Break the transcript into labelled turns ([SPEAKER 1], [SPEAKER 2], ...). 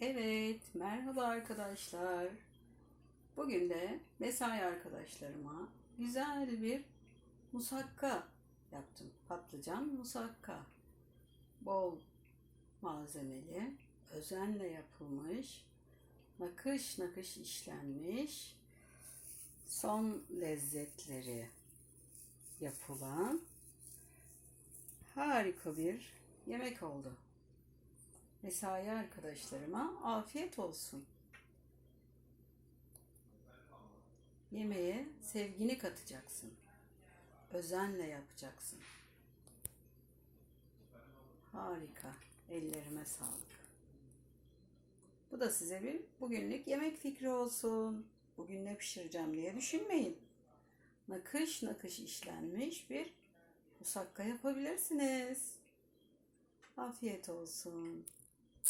[SPEAKER 1] Evet, merhaba arkadaşlar. Bugün de mesai arkadaşlarıma güzel bir musakka yaptım. Patlıcan musakka. Bol malzemeli, özenle yapılmış, nakış nakış işlenmiş, son lezzetleri yapılan harika bir yemek oldu. Mesai arkadaşlarıma afiyet olsun. Yemeğe sevgini katacaksın. Özenle yapacaksın. Harika. Ellerime sağlık. Bu da size bir bugünlük yemek fikri olsun. Bugün ne pişireceğim diye düşünmeyin. Nakış nakış işlenmiş bir musakka yapabilirsiniz. Afiyet olsun.